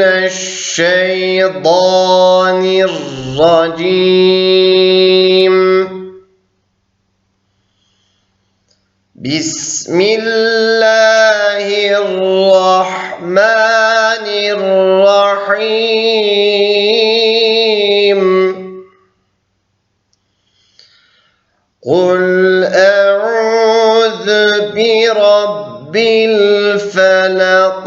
الشيطان الرجيم. بسم الله الرحمن الرحيم. قل أعوذ برب الفلق.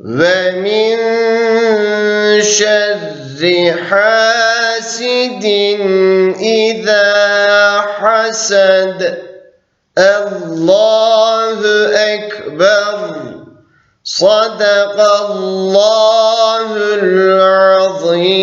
ومن شر حاسد إذا حسد. الله أكبر. صدق الله العظيم.